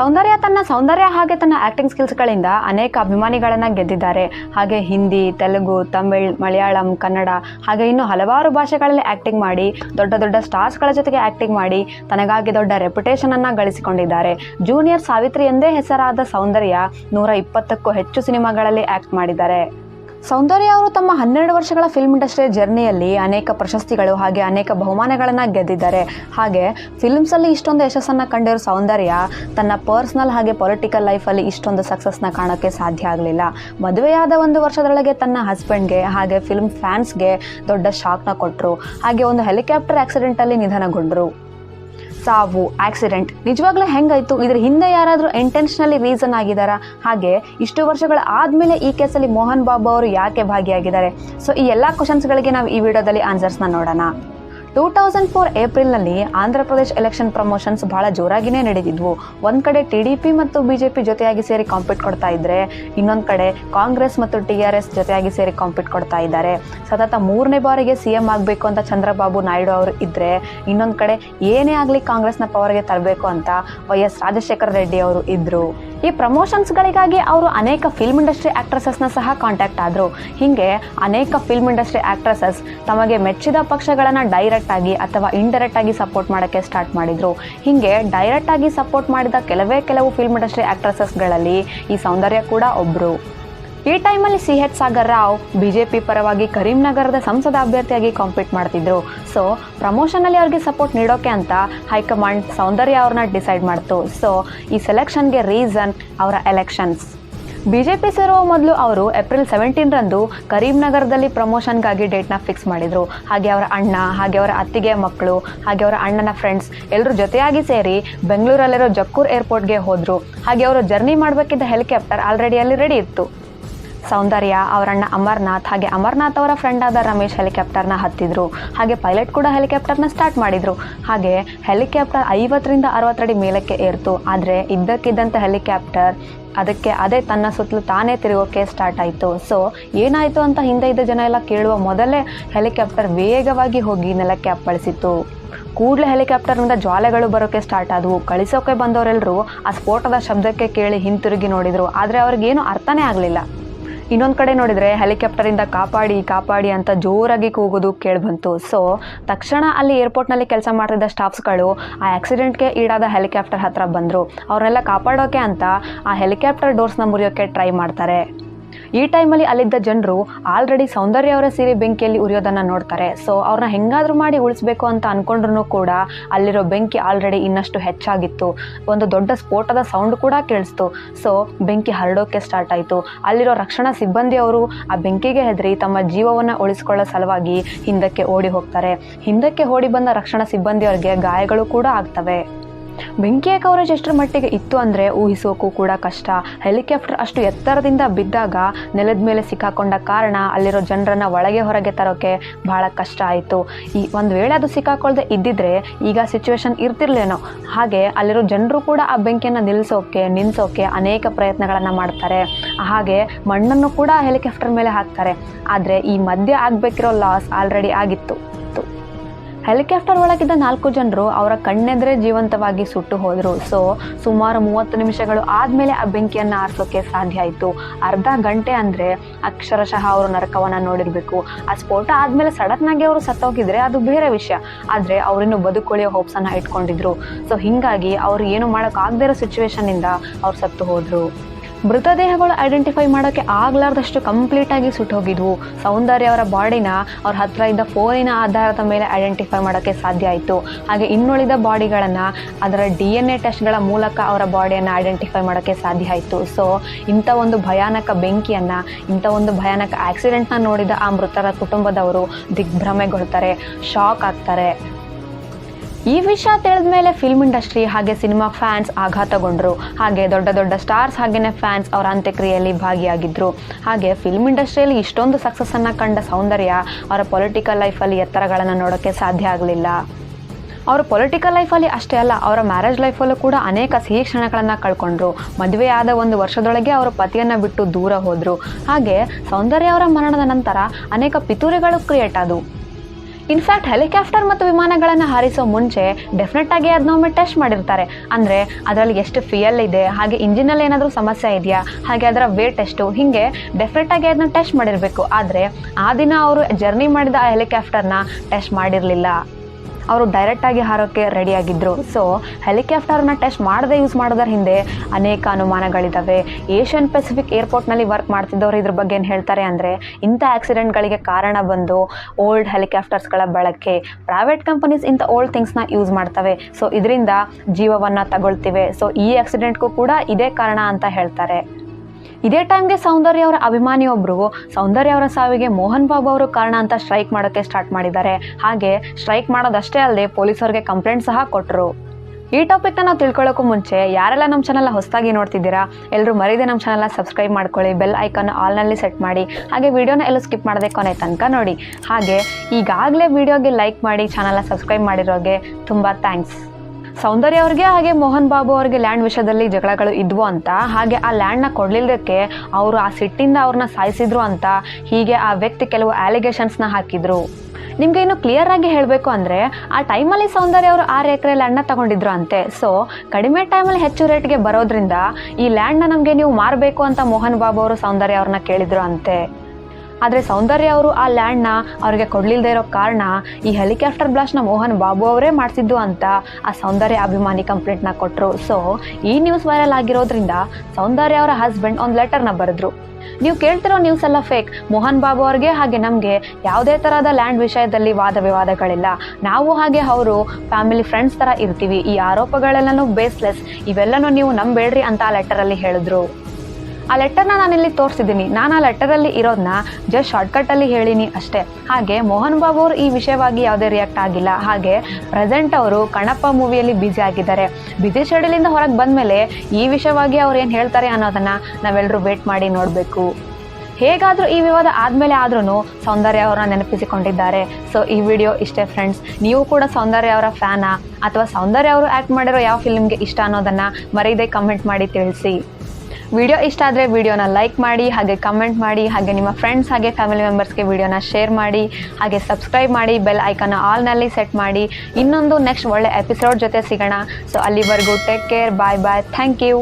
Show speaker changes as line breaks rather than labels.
ಸೌಂದರ್ಯ ತನ್ನ ಸೌಂದರ್ಯ ಹಾಗೆ ತನ್ನ ಆಕ್ಟಿಂಗ್ ಸ್ಕಿಲ್ಸ್ಗಳಿಂದ ಅನೇಕ ಅಭಿಮಾನಿಗಳನ್ನು ಗೆದ್ದಿದ್ದಾರೆ. ಹಾಗೆ ಹಿಂದಿ, ತೆಲುಗು, ತಮಿಳ್, ಮಲಯಾಳಂ, ಕನ್ನಡ ಹಾಗೆ ಇನ್ನು ಹಲವಾರು ಭಾಷೆಗಳಲ್ಲಿ ಆಕ್ಟಿಂಗ್ ಮಾಡಿ, ದೊಡ್ಡ ದೊಡ್ಡ ಸ್ಟಾರ್ಸ್ಗಳ ಜೊತೆಗೆ ಆಕ್ಟಿಂಗ್ ಮಾಡಿ ತನಗಾಗಿ ದೊಡ್ಡ ರೆಪ್ಯುಟೇಷನ್ ಅನ್ನ ಗಳಿಸಿಕೊಂಡಿದ್ದಾರೆ. ಜೂನಿಯರ್ ಸಾವಿತ್ರಿ ಎಂದೇ ಹೆಸರಾದ ಸೌಂದರ್ಯ ನೂರ ಇಪ್ಪತ್ತಕ್ಕೂ ಹೆಚ್ಚು ಸಿನಿಮಾಗಳಲ್ಲಿ ಆಕ್ಟ್ ಮಾಡಿದ್ದಾರೆ. ಸೌಂದರ್ಯ ಅವರು ತಮ್ಮ ಹನ್ನೆರಡು ವರ್ಷಗಳ ಫಿಲ್ಮ್ ಇಂಡಸ್ಟ್ರಿ ಜರ್ನಿಯಲ್ಲಿ ಅನೇಕ ಪ್ರಶಸ್ತಿಗಳು ಹಾಗೆ ಅನೇಕ ಬಹುಮಾನಗಳನ್ನು ಗೆದ್ದಿದ್ದಾರೆ. ಹಾಗೆ ಫಿಲ್ಮ್ಸಲ್ಲಿ ಇಷ್ಟೊಂದು ಯಶಸ್ಸನ್ನು ಕಂಡಿರೋ ಸೌಂದರ್ಯ ತನ್ನ ಪರ್ಸ್ನಲ್ ಹಾಗೆ ಪೊಲಿಟಿಕಲ್ ಲೈಫಲ್ಲಿ ಇಷ್ಟೊಂದು ಸಕ್ಸಸ್ನ ಕಾಣೋಕ್ಕೆ ಸಾಧ್ಯ ಆಗಲಿಲ್ಲ. ಮದುವೆಯಾದ ಒಂದು ವರ್ಷದೊಳಗೆ ತನ್ನ ಹಸ್ಬೆಂಡ್ಗೆ ಹಾಗೆ ಫಿಲ್ಮ್ ಫ್ಯಾನ್ಸ್ಗೆ ದೊಡ್ಡ ಶಾಕ್ನ ಕೊಟ್ಟರು ಹಾಗೆ ಒಂದು ಹೆಲಿಕಾಪ್ಟರ್ ಆಕ್ಸಿಡೆಂಟಲ್ಲಿ ನಿಧನಗೊಂಡರು. ಸಾವು ಆಕ್ಸಿಡೆಂಟ್ ನಿಜವಾಗ್ಲೂ ಹೆಂಗಾಯ್ತು? ಇದ್ರ ಹಿಂದೆ ಯಾರಾದರೂ ಇಂಟೆನ್ಷನಲಿ ರೀಸನ್ ಆಗಿದಾರಾ? ಹಾಗೆ, ಇಷ್ಟು ವರ್ಷಗಳ ಆದಮೇಲೆ ಈ ಕೇಸಲ್ಲಿ ಮೋಹನ್ ಬಾಬು ಅವರು ಯಾಕೆ ಭಾಗಿಯಾಗಿದ್ದಾರೆ? ಸೊ ಈ ಎಲ್ಲ ಕ್ವಶನ್ಸ್ಗಳಿಗೆ ನಾವು ಈ ವಿಡಿಯೋದಲ್ಲಿ ಆನ್ಸರ್ಸ್ನ ನೋಡೋಣ. ಟೂ ತೌಸಂಡ್ ಫೋರ್ ಏಪ್ರಿಲ್ನಲ್ಲಿ ಆಂಧ್ರ ಪ್ರದೇಶ್ ಎಲೆಕ್ಷನ್ ಪ್ರಮೋಷನ್ಸ್ ಬಹಳ ಜೋರಾಗಿನೇ ನಡೆದಿದ್ವು. ಒಂದು ಕಡೆ ಟಿ ಡಿ ಪಿ ಮತ್ತು ಬಿಜೆಪಿ ಜೊತೆಯಾಗಿ ಸೇರಿ ಕಾಂಪೀಟ್ ಕೊಡ್ತಾ ಇದ್ರೆ, ಇನ್ನೊಂದು ಕಡೆ ಕಾಂಗ್ರೆಸ್ ಮತ್ತು ಟಿ ಆರ್ ಎಸ್ ಜೊತೆಯಾಗಿ ಸೇರಿ ಕಾಂಪೀಟ್ ಕೊಡ್ತಾ ಇದ್ದಾರೆ. ಸತತ ಮೂರನೇ ಬಾರಿಗೆ ಸಿ ಎಂ ಆಗಬೇಕು ಅಂತ ಚಂದ್ರಬಾಬು ನಾಯ್ಡು ಅವರು ಇದ್ದರೆ ಇನ್ನೊಂದು ಕಡೆ ಏನೇ ಆಗಲಿ ಕಾಂಗ್ರೆಸ್ನ ಪವರ್ಗೆ ತರಬೇಕು ಅಂತ ವೈ ಎಸ್ ರಾಜಶೇಖರ ರೆಡ್ಡಿ ಅವರು ಇದ್ದರು ಈ ಪ್ರಮೋಷನ್ಸ್ಗಳಿಗಾಗಿ ಅವರು ಅನೇಕ ಫಿಲ್ಮ್ ಇಂಡಸ್ಟ್ರಿ ಆಕ್ಟ್ರೆಸಸ್ನ ಸಹ ಕಾಂಟ್ಯಾಕ್ಟ್ ಆದರು. ಹೀಗೆ ಅನೇಕ ಫಿಲ್ಮ್ ಇಂಡಸ್ಟ್ರಿ ಆಕ್ಟ್ರೆಸಸ್ ತಮಗೆ ಮೆಚ್ಚಿದ ಪಕ್ಷಗಳನ್ನು ಡೈರೆಕ್ಟ್ ಆಗಿ ಅಥವಾ ಇಂಡೈರೆಕ್ಟ್ ಆಗಿ ಸಪೋರ್ಟ್ ಮಾಡೋಕ್ಕೆ ಸ್ಟಾರ್ಟ್ ಮಾಡಿದರು. ಹೀಗೆ ಡೈರೆಕ್ಟ್ ಆಗಿ ಸಪೋರ್ಟ್ ಮಾಡಿದ ಕೆಲವೇ ಕೆಲವು ಫಿಲ್ಮ್ ಇಂಡಸ್ಟ್ರಿ ಆಕ್ಟ್ರೆಸಸ್ಗಳಲ್ಲಿ ಈ ಸೌಂದರ್ಯ ಕೂಡ ಒಬ್ಬರು ಈ ಟೈಮಲ್ಲಿ C H Sagar Rao BJP ಪರವಾಗಿ ಕರೀಂನಗರದ ಸಂಸದ ಅಭ್ಯರ್ಥಿಯಾಗಿ ಕಾಂಪೀಟ್ ಮಾಡ್ತಿದ್ರು. ಸೊ ಪ್ರಮೋಷನಲ್ಲಿ ಅವ್ರಿಗೆ ಸಪೋರ್ಟ್ ನೀಡೋಕೆ ಅಂತ ಹೈಕಮಾಂಡ್ ಸೌಂದರ್ಯ ಅವ್ರನ್ನ ಡಿಸೈಡ್ ಮಾಡ್ತು. ಸೊ ಈ ಸೆಲೆಕ್ಷನ್ಗೆ ರೀಸನ್ ಅವರ ಎಲೆಕ್ಷನ್ಸ್ ಬಿಜೆಪಿ ಸೇರುವ ಮೊದಲು ಅವರು ಏಪ್ರಿಲ್ ಸೆವೆಂಟೀನ್ರಂದು ಕರೀಂನಗರದಲ್ಲಿ ಪ್ರಮೋಷನ್ಗಾಗಿ ಡೇಟ್ನ ಫಿಕ್ಸ್ ಮಾಡಿದರು. ಹಾಗೆ ಅವರ ಅಣ್ಣ, ಹಾಗೆ ಅವರ ಅತ್ತಿಗೆ ಮಕ್ಕಳು ಹಾಗೆ ಅವರ ಅಣ್ಣನ ಫ್ರೆಂಡ್ಸ್ ಎಲ್ಲರೂ ಜೊತೆಯಾಗಿ ಸೇರಿ ಬೆಂಗಳೂರಲ್ಲಿರೋ ಜಕ್ಕೂರ್ ಏರ್ಪೋರ್ಟ್ಗೆ ಹೋದರು. ಹಾಗೆ ಅವರು ಜರ್ನಿ ಮಾಡಬೇಕಿದ್ದ ಹೆಲಿಕಾಪ್ಟರ್ ಆಲ್ರೆಡಿ ಅಲ್ಲಿ ರೆಡಿ ಇತ್ತು. ಸೌಂದರ್ಯ ಅವರಣ್ಣ ಅಮರ್ನಾಥ್ ಹಾಗೆ ಅಮರ್ನಾಥ್ ಅವರ ಫ್ರೆಂಡ್ ಆದ ರಮೇಶ್ ಹೆಲಿಕಾಪ್ಟರ್ನ ಹತ್ತಿದ್ರು. ಹಾಗೆ ಪೈಲಟ್ ಕೂಡ ಹೆಲಿಕಾಪ್ಟರ್ನ ಸ್ಟಾರ್ಟ್ ಮಾಡಿದ್ರು. ಹಾಗೆ ಹೆಲಿಕಾಪ್ಟರ್ ಐವತ್ತರಿಂದ ಅರವತ್ತಡಿ ಮೇಲಕ್ಕೆ ಏರ್ತು. ಆದರೆ ಇದ್ದಕ್ಕಿದ್ದಂಥ ಹೆಲಿಕಾಪ್ಟರ್ ಅದಕ್ಕೆ ಅದೇ ತನ್ನ ಸುತ್ತಲೂ ತಾನೇ ತಿರುಗೋಕೆ ಸ್ಟಾರ್ಟ್ ಆಯಿತು. ಸೊ ಏನಾಯಿತು ಅಂತ ಹಿಂದೆ ಇದ್ದ ಜನ ಎಲ್ಲ ಕೇಳುವ ಮೊದಲೇ ಹೆಲಿಕಾಪ್ಟರ್ ವೇಗವಾಗಿ ಹೋಗಿ ನೆಲಕ್ಕೆ ಅಪ್ಪಳಿಸಿತು ಕೂಡಲೇ ಹೆಲಿಕಾಪ್ಟರ್ನಿಂದ ಜ್ವಾಲೆಗಳು ಬರೋಕ್ಕೆ ಸ್ಟಾರ್ಟ್ ಆದವು. ಕಳಿಸೋಕೆ ಬಂದವರೆಲ್ಲರೂ ಆ ಸ್ಫೋಟದ ಶಬ್ದಕ್ಕೆ ಕೇಳಿ ಹಿಂತಿರುಗಿ ನೋಡಿದರು. ಆದರೆ ಅವ್ರಿಗೇನು ಅರ್ಥನೇ ಆಗಲಿಲ್ಲ. ಇನ್ನೊಂದು ಕಡೆ ನೋಡಿದರೆ ಹೆಲಿಕಾಪ್ಟರಿಂದ ಕಾಪಾಡಿ ಕಾಪಾಡಿ ಅಂತ ಜೋರಾಗಿ ಕೂಗೋದು ಕೇಳಿಬಂತು. ಸೊ ತಕ್ಷಣ ಅಲ್ಲಿ ಏರ್ಪೋರ್ಟ್ನಲ್ಲಿ ಕೆಲಸ ಮಾಡ್ತಿದ್ದ ಸ್ಟಾಫ್ಸ್ಗಳು ಆ ಆಕ್ಸಿಡೆಂಟ್ಗೆ ಈಡಾದ ಹೆಲಿಕಾಪ್ಟರ್ ಹತ್ರ ಬಂದರು. ಅವ್ರನ್ನೆಲ್ಲ ಕಾಪಾಡೋಕೆ ಅಂತ ಆ ಹೆಲಿಕಾಪ್ಟರ್ ಡೋರ್ಸ್ನ ಮುರಿಯೋಕ್ಕೆ ಟ್ರೈ ಮಾಡ್ತಾರೆ. ಈ ಟೈಮಲ್ಲಿ ಅಲ್ಲಿದ್ದ ಜನರು ಆಲ್ರೆಡಿ ಸೌಂದರ್ಯ ಅವರ ಸೀರೆ ಬೆಂಕಿಯಲ್ಲಿ ಉರಿಯೋದನ್ನು ನೋಡ್ತಾರೆ. ಸೊ ಅವ್ರನ್ನ ಹೆಂಗಾದರೂ ಮಾಡಿ ಉಳಿಸ್ಬೇಕು ಅಂತ ಅಂದ್ಕೊಂಡ್ರು ಕೂಡ ಅಲ್ಲಿರೋ ಬೆಂಕಿ ಆಲ್ರೆಡಿ ಇನ್ನಷ್ಟು ಹೆಚ್ಚಾಗಿತ್ತು. ಒಂದು ದೊಡ್ಡ ಸ್ಫೋಟದ ಸೌಂಡ್ ಕೂಡ ಕೇಳಿಸ್ತು. ಸೊ ಬೆಂಕಿ ಹರಡೋಕೆ ಸ್ಟಾರ್ಟ್ ಆಯಿತು. ಅಲ್ಲಿರೋ ರಕ್ಷಣಾ ಸಿಬ್ಬಂದಿಯವರು ಆ ಬೆಂಕಿಗೆ ಹೆದರಿ ತಮ್ಮ ಜೀವವನ್ನು ಉಳಿಸ್ಕೊಳ್ಳೋ ಸಲುವಾಗಿ ಹಿಂದಕ್ಕೆ ಓಡಿ ಹೋಗ್ತಾರೆ. ಹಿಂದಕ್ಕೆ ಓಡಿ ಬಂದ ರಕ್ಷಣಾ ಸಿಬ್ಬಂದಿಯವರಿಗೆ ಗಾಯಗಳು ಕೂಡ ಆಗ್ತವೆ. ಬೆಂಕಿಯ ಕವರೇಜ್ ಎಷ್ಟರ ಮಟ್ಟಿಗೆ ಇತ್ತು ಅಂದರೆ ಊಹಿಸೋಕ್ಕೂ ಕೂಡ ಕಷ್ಟ. ಹೆಲಿಕಾಪ್ಟರ್ ಅಷ್ಟು ಎತ್ತರದಿಂದ ಬಿದ್ದಾಗ ನೆಲದ ಮೇಲೆ ಸಿಕ್ಕಾಕೊಂಡ ಕಾರಣ ಅಲ್ಲಿರೋ ಜನರನ್ನ ಒಳಗೆ ಹೊರಗೆ ತರೋಕೆ ಬಹಳ ಕಷ್ಟ ಆಯಿತು. ಈ ಒಂದು ವೇಳೆ ಅದು ಸಿಕ್ಕಾಕೊಳ್ದೆ ಇದ್ದಿದ್ರೆ ಈಗ ಸಿಚುವೇಶನ್ ಇರ್ತಿರ್ಲೇನೋ. ಹಾಗೆ ಅಲ್ಲಿರೋ ಜನರು ಕೂಡ ಆ ಬೆಂಕಿಯನ್ನು ನಿಲ್ಲಿಸೋಕೆ ನಿಲ್ಲಿಸೋಕೆ ಅನೇಕ ಪ್ರಯತ್ನಗಳನ್ನು ಮಾಡ್ತಾರೆ. ಹಾಗೆ ಮಣ್ಣನ್ನು ಕೂಡ ಹೆಲಿಕಾಪ್ಟರ್ ಮೇಲೆ ಹಾಕ್ತಾರೆ. ಆದರೆ ಈ ಮಧ್ಯೆ ಆಗಬೇಕಿರೋ ಲಾಸ್ ಆಲ್ರೆಡಿ ಆಗಿತ್ತು. ಹೆಲಿಕಾಪ್ಟರ್ ಒಳಗಿದ್ದ ನಾಲ್ಕು ಜನರು ಅವರ ಕಣ್ಣೆದ್ರೆ ಜೀವಂತವಾಗಿ ಸುಟ್ಟು ಹೋದರು. ಸೊ ಸುಮಾರು ಮೂವತ್ತು ನಿಮಿಷಗಳು ಆದಮೇಲೆ ಆ ಬೆಂಕಿಯನ್ನು ಆರಿಸೋಕೆ ಸಾಧ್ಯ ಆಯಿತು. ಅರ್ಧ ಗಂಟೆ ಅಂದರೆ ಅಕ್ಷರಶಃ ಅವರು ನರಕವನ್ನು ನೋಡಿರಬೇಕು. ಆ ಸ್ಫೋಟ ಆದಮೇಲೆ ಸಡನ್ನಾಗಿ ಅವರು ಸತ್ತೋಗಿದ್ರೆ ಅದು ಬೇರೆ ವಿಷಯ. ಆದರೆ ಅವರಿನ್ನು ಬದುಕುಳಿಯೋ ಹೋಪ್ಸನ್ನು ಇಟ್ಕೊಂಡಿದ್ರು. ಸೊ ಹೀಗಾಗಿ ಅವರು ಏನು ಮಾಡೋಕ್ಕಾಗದೇ ಇರೋ ಸಿಚುವೇಶನ್ನಿಂದ ಅವ್ರು ಸತ್ತು ಹೋದರು. ಮೃತದೇಹಗಳು ಐಡೆಂಟಿಫೈ ಮಾಡೋಕ್ಕೆ ಆಗ್ಲಾರ್ದಷ್ಟು ಕಂಪ್ಲೀಟಾಗಿ ಸುಟ್ಟೋಗಿದ್ವು ಸೌಂದರ್ಯ ಅವರ ಬಾಡಿನ ಅವ್ರ ಹತ್ರ ಇದ್ದ ಫೋನಿನ ಆಧಾರದ ಮೇಲೆ ಐಡೆಂಟಿಫೈ ಮಾಡೋಕ್ಕೆ ಸಾಧ್ಯ ಆಯಿತು. ಹಾಗೆ ಇನ್ನುಳಿದ ಬಾಡಿಗಳನ್ನು ಅದರ ಡಿ ಎನ್ ಎ ಟೆಸ್ಟ್ಗಳ ಮೂಲಕ ಅವರ ಬಾಡಿಯನ್ನು ಐಡೆಂಟಿಫೈ ಮಾಡೋಕ್ಕೆ ಸಾಧ್ಯ ಆಯಿತು. ಸೊ ಇಂಥ ಒಂದು ಭಯಾನಕ ಬೆಂಕಿಯನ್ನು, ಇಂಥ ಒಂದು ಭಯಾನಕ ಆಕ್ಸಿಡೆಂಟ್ನ ನೋಡಿದ ಆ ಮೃತರ ಕುಟುಂಬದವರು ದಿಗ್ಭ್ರಮೆಗೊಳ್ತಾರೆ ಶಾಕ್ ಆಗ್ತಾರೆ. ಈ ವಿಷಯ ತಿಳಿದ ಮೇಲೆ ಫಿಲ್ಮ್ ಇಂಡಸ್ಟ್ರಿ ಹಾಗೆ ಸಿನಿಮಾ ಫ್ಯಾನ್ಸ್ ಆಘಾತಗೊಂಡರು. ಹಾಗೆ ದೊಡ್ಡ ದೊಡ್ಡ ಸ್ಟಾರ್ಸ್ ಹಾಗೆಯೇ ಫ್ಯಾನ್ಸ್ ಅವರ ಅಂತ್ಯಕ್ರಿಯೆಯಲ್ಲಿ ಭಾಗಿಯಾಗಿದ್ದರು ಹಾಗೆ ಫಿಲ್ಮ್ ಇಂಡಸ್ಟ್ರಿಯಲ್ಲಿ ಇಷ್ಟೊಂದು ಸಕ್ಸಸ್ಸನ್ನು ಕಂಡ ಸೌಂದರ್ಯ ಅವರ ಪೊಲಿಟಿಕಲ್ ಲೈಫಲ್ಲಿ ಎತ್ತರಗಳನ್ನು ನೋಡೋಕ್ಕೆ ಸಾಧ್ಯ ಆಗಲಿಲ್ಲ. ಅವರು ಪೊಲಿಟಿಕಲ್ ಲೈಫಲ್ಲಿ ಅಷ್ಟೇ ಅಲ್ಲ, ಅವರ ಮ್ಯಾರೇಜ್ ಲೈಫಲ್ಲೂ ಕೂಡ ಅನೇಕ ಸಿಹಿ ಕ್ಷಣಗಳನ್ನು ಕಳ್ಕೊಂಡ್ರು. ಮದುವೆಯಾದ ಒಂದು ವರ್ಷದೊಳಗೆ ಅವರ ಪತಿಯನ್ನು ಬಿಟ್ಟು ದೂರ ಹೋದರು. ಹಾಗೆ ಸೌಂದರ್ಯ ಅವರ ಮರಣದ ನಂತರ ಅನೇಕ ಪಿತೂರಿಗಳು ಕ್ರಿಯೇಟ್ ಆದವು. ಇನ್ಫ್ಯಾಕ್ಟ್ ಹೆಲಿಕಾಪ್ಟರ್ ಮತ್ತು ವಿಮಾನಗಳನ್ನು ಹಾರಿಸೋ ಮುಂಚೆ ಡೆಫಿನೆಟ್ ಆಗಿ ಅದನ್ನೊಮ್ಮೆ ಟೆಸ್ಟ್ ಮಾಡಿರ್ತಾರೆ. ಅಂದರೆ ಅದರಲ್ಲಿ ಎಷ್ಟು ಫಿಯಲ್ ಇದೆ, ಹಾಗೆ ಇಂಜಿನಲ್ಲಿ ಏನಾದರೂ ಸಮಸ್ಯೆ ಇದೆಯಾ, ಹಾಗೆ ಅದರ ವೇಟ್ ಎಷ್ಟು, ಹೀಗೆ ಡೆಫಿನೆಟ್ ಆಗಿ ಅದನ್ನ ಟೆಸ್ಟ್ ಮಾಡಿರಬೇಕು. ಆದರೆ ಆ ದಿನ ಅವರು ಜರ್ನಿ ಮಾಡಿದ ಆ ಹೆಲಿಕಾಪ್ಟರ್ನ ಟೆಸ್ಟ್ ಮಾಡಿರಲಿಲ್ಲ. ಅವರು ಡೈರೆಕ್ಟಾಗಿ ಹಾರೋಕ್ಕೆ ರೆಡಿಯಾಗಿದ್ದರು ಸೊ ಹೆಲಿಕಾಪ್ಟರ್ನ ಟೆಸ್ಟ್ ಮಾಡದೆ ಯೂಸ್ ಮಾಡೋದ್ರ ಹಿಂದೆ ಅನೇಕ ಅನುಮಾನಗಳಿದ್ದಾವೆ ಏಷ್ಯನ್ ಪೆಸಿಫಿಕ್ ಏರ್ಪೋರ್ಟ್ನಲ್ಲಿ ವರ್ಕ್ ಮಾಡ್ತಿದ್ದವರು ಇದ್ರ ಬಗ್ಗೆ ಏನು ಹೇಳ್ತಾರೆ ಅಂದರೆ, ಇಂಥ ಆಕ್ಸಿಡೆಂಟ್ಗಳಿಗೆ ಕಾರಣ ಬಂದು ಓಲ್ಡ್ ಹೆಲಿಕಾಪ್ಟರ್ಸ್ಗಳ ಬಳಕೆ. ಪ್ರೈವೇಟ್ ಕಂಪನೀಸ್ ಇಂಥ ಓಲ್ಡ್ ಥಿಂಗ್ಸ್ನ ಯೂಸ್ ಮಾಡ್ತವೆ. ಸೊ ಇದರಿಂದ ಜೀವವನ್ನು ತಗೊಳ್ತಿವೆ. ಸೊ ಈ ಆಕ್ಸಿಡೆಂಟ್ಗೂ ಕೂಡ ಇದೇ ಕಾರಣ ಅಂತ ಹೇಳ್ತಾರೆ. ಇದೇ ಟೈಮ್ಗೆ ಸೌಂದರ್ಯ ಅವರ ಅಭಿಮಾನಿಯೊಬ್ಬರು ಸೌಂದರ್ಯ ಅವರ ಸಾವಿಗೆ ಮೋಹನ್ ಬಾಬು ಅವರು ಕಾರಣ ಅಂತ ಸ್ಟ್ರೈಕ್ ಮಾಡೋಕ್ಕೆ ಸ್ಟಾರ್ಟ್ ಮಾಡಿದ್ದಾರೆ. ಹಾಗೆ ಸ್ಟ್ರೈಕ್ ಮಾಡೋದಷ್ಟೇ ಅಲ್ಲದೆ ಪೊಲೀಸರಿಗೆ ಕಂಪ್ಲೇಂಟ್ ಸಹ ಕೊಟ್ಟರು ಈ ಟಾಪಿಕ್ನ ನಾವು ತಿಳ್ಕೊಳ್ಳೋಕ್ಕೂ ಮುಂಚೆ ಯಾರೆಲ್ಲ ನಮ್ಮ ಚಾನಲ್ ಹೊಸದಾಗಿ ನೋಡ್ತಿದ್ದೀರಾ ಎಲ್ಲರೂ ಮರೀದೆ ನಮ್ಮ ಚಾನಲ್ನ ಸಬ್ಸ್ಕ್ರೈಬ್ ಮಾಡ್ಕೊಳ್ಳಿ ಬೆಲ್ ಐಕಾನ್ ಆಲ್ನಲ್ಲಿ ಸೆಟ್ ಮಾಡಿ, ಹಾಗೆ ವಿಡಿಯೋನ ಎಲ್ಲೂ ಸ್ಕಿಪ್ ಮಾಡದೆ ಕೊನೆ ತನಕ ನೋಡಿ. ಹಾಗೆ ಈಗಾಗಲೇ ವಿಡಿಯೋಗೆ ಲೈಕ್ ಮಾಡಿ ಚಾನಲ್ನ ಸಬ್ಸ್ಕ್ರೈಬ್ ಮಾಡಿರೋಗೆ ತುಂಬ ಥ್ಯಾಂಕ್ಸ್ ಸೌಂದರ್ಯ ಅವ್ರಿಗೆ ಹಾಗೆ ಮೋಹನ್ ಬಾಬು ಅವರಿಗೆ ಲ್ಯಾಂಡ್ ವಿಷಯದಲ್ಲಿ ಜಗಳಗಳು ಇದ್ವು ಅಂತ. ಹಾಗೆ ಆ ಲ್ಯಾಂಡ್ನ ಕೊಡ್ಲಿಲ್ಲದಕ್ಕೆ ಅವರು ಆ ಸಿಟ್ಟಿಂದ ಅವ್ರನ್ನ ಸಾಯಿಸಿದ್ರು ಅಂತ ಹೀಗೆ ಆ ವ್ಯಕ್ತಿ ಕೆಲವು ಆಲಿಗೇಷನ್ಸ್ನ ಹಾಕಿದ್ರು. ನಿಮಗೆ ಇನ್ನು ಕ್ಲಿಯರ್ ಆಗಿ ಹೇಳಬೇಕು ಅಂದರೆ ಆ ಟೈಮಲ್ಲಿ ಸೌಂದರ್ಯ ಅವರು ಆರು ಎಕರೆ ಲ್ಯಾಂಡ್ನ ತಗೊಂಡಿದ್ರು ಅಂತೆ. ಸೊ ಕಡಿಮೆ ಟೈಮಲ್ಲಿ ಹೆಚ್ಚು ರೇಟ್ಗೆ ಬರೋದ್ರಿಂದ ಈ ಲ್ಯಾಂಡ್ನ ನಮಗೆ ನೀವು ಮಾರಬೇಕು ಅಂತ ಮೋಹನ್ ಬಾಬು ಅವರು ಸೌಂದರ್ಯ ಅವ್ರನ್ನ ಕೇಳಿದ್ರು ಅಂತೆ. ಆದರೆ ಸೌಂದರ್ಯ ಅವರು ಆ ಲ್ಯಾಂಡ್ನ ಅವ್ರಿಗೆ ಕೊಡಲಿಲ್ಲದೆ ಇರೋ ಕಾರಣ ಈ ಹೆಲಿಕಾಪ್ಟರ್ ಬ್ಲಾಸ್ಟ್ನ ಮೋಹನ್ ಬಾಬು ಅವರೇ ಮಾಡಿಸಿದ್ದು ಅಂತ ಆ ಸೌಂದರ್ಯ ಅಭಿಮಾನಿ ಕಂಪ್ಲೇಂಟ್ನ ಕೊಟ್ಟರು ಸೊ ಈ ನ್ಯೂಸ್ ವೈರಲ್ ಆಗಿರೋದ್ರಿಂದ ಸೌಂದರ್ಯ ಅವರ ಹಸ್ಬೆಂಡ್ ಒಂದು ಲೆಟರ್ನ ಬರೆದ್ರು. ನೀವು ಕೇಳ್ತಿರೋ ನ್ಯೂಸ್ ಎಲ್ಲ ಫೇಕ್ ಮೋಹನ್ ಬಾಬು ಅವ್ರಿಗೆ ಹಾಗೆ ನಮಗೆ ಯಾವುದೇ ಥರದ ಲ್ಯಾಂಡ್ ವಿಷಯದಲ್ಲಿ ವಾದ ವಿವಾದಗಳಿಲ್ಲ. ನಾವು ಹಾಗೆ ಅವರು ಫ್ಯಾಮಿಲಿ ಫ್ರೆಂಡ್ಸ್ ಥರ ಇರ್ತೀವಿ. ಈ ಆರೋಪಗಳೆಲ್ಲನೂ ಬೇಸ್ಲೆಸ್ ಇವೆಲ್ಲನೂ ನೀವು ನಂಬೇಡ್ರಿ ಅಂತ ಆ ಲೆಟರಲ್ಲಿ ಹೇಳಿದ್ರು. ಆ ಲೆಟರ್ನ ನಾನಿಲ್ಲಿ ತೋರಿಸಿದ್ದೀನಿ. ನಾನು ಆ ಲೆಟರಲ್ಲಿ ಇರೋದನ್ನ ಜಸ್ಟ್ ಶಾರ್ಟ್ಕಟ್ಟಲ್ಲಿ ಹೇಳಿನಿ ಅಷ್ಟೇ. ಹಾಗೆ ಮೋಹನ್ ಬಾಬು ಅವರು ಈ ವಿಷಯವಾಗಿ ಯಾವುದೇ ರಿಯಾಕ್ಟ್ ಆಗಿಲ್ಲ. ಹಾಗೆ ಪ್ರೆಸೆಂಟ್ ಅವರು ಕಣಪ್ಪ ಮೂವಿಯಲ್ಲಿ ಬ್ಯುಸಿ ಆಗಿದ್ದಾರೆ. ಬ್ಯುಸಿ ಶೆಡ್ಯೂಲಿಂದ ಹೊರಗೆ ಬಂದ ಮೇಲೆ ಈ ವಿಷಯವಾಗಿ ಅವ್ರು ಏನು ಹೇಳ್ತಾರೆ ಅನ್ನೋದನ್ನು ನಾವೆಲ್ಲರೂ ವೇಟ್ ಮಾಡಿ ನೋಡಬೇಕು. ಹೇಗಾದರೂ ಈ ವಿವಾದ ಆದಮೇಲೆ ಆದ್ರೂ ಸೌಂದರ್ಯ ಅವರನ್ನ ನೆನಪಿಸಿಕೊಂಡಿದ್ದಾರೆ. ಸೊ ಈ ವಿಡಿಯೋ ಇಷ್ಟೇ ಫ್ರೆಂಡ್ಸ್ ನೀವು ಕೂಡ ಸೌಂದರ್ಯ ಅವರ ಫ್ಯಾನಾ ಅಥವಾ ಸೌಂದರ್ಯ ಅವರು ಆ್ಯಕ್ಟ್ ಮಾಡಿರೋ ಯಾವ ಫಿಲ್ಮ್ಗೆ ಇಷ್ಟ ಅನ್ನೋದನ್ನು ಮರೀದೆ ಕಮೆಂಟ್ ಮಾಡಿ ತಿಳಿಸಿ. ವಿಡಿಯೋ ಇಷ್ಟ ಆದರೆ ವಿಡಿಯೋನ ಲೈಕ್ ಮಾಡಿ, ಹಾಗೆ ಕಮೆಂಟ್ ಮಾಡಿ, ಹಾಗೆ ನಿಮ್ಮ ಫ್ರೆಂಡ್ಸ್ ಹಾಗೆ ಫ್ಯಾಮಿಲಿ ಮೆಂಬರ್ಸ್ಗೆ ವಿಡಿಯೋನ ಶೇರ್ ಮಾಡಿ, ಹಾಗೆ ಸಬ್ಸ್ಕ್ರೈಬ್ ಮಾಡಿ ಬೆಲ್ ಐಕನ್ ಆಲ್ನಲ್ಲಿ ಸೆಟ್ ಮಾಡಿ. ಇನ್ನೊಂದು ನೆಕ್ಸ್ಟ್ ಒಳ್ಳೆ ಎಪಿಸೋಡ್ ಜೊತೆ ಸಿಗೋಣ. ಸೊ ಅಲ್ಲಿವರೆಗೂ take care bye bye thank you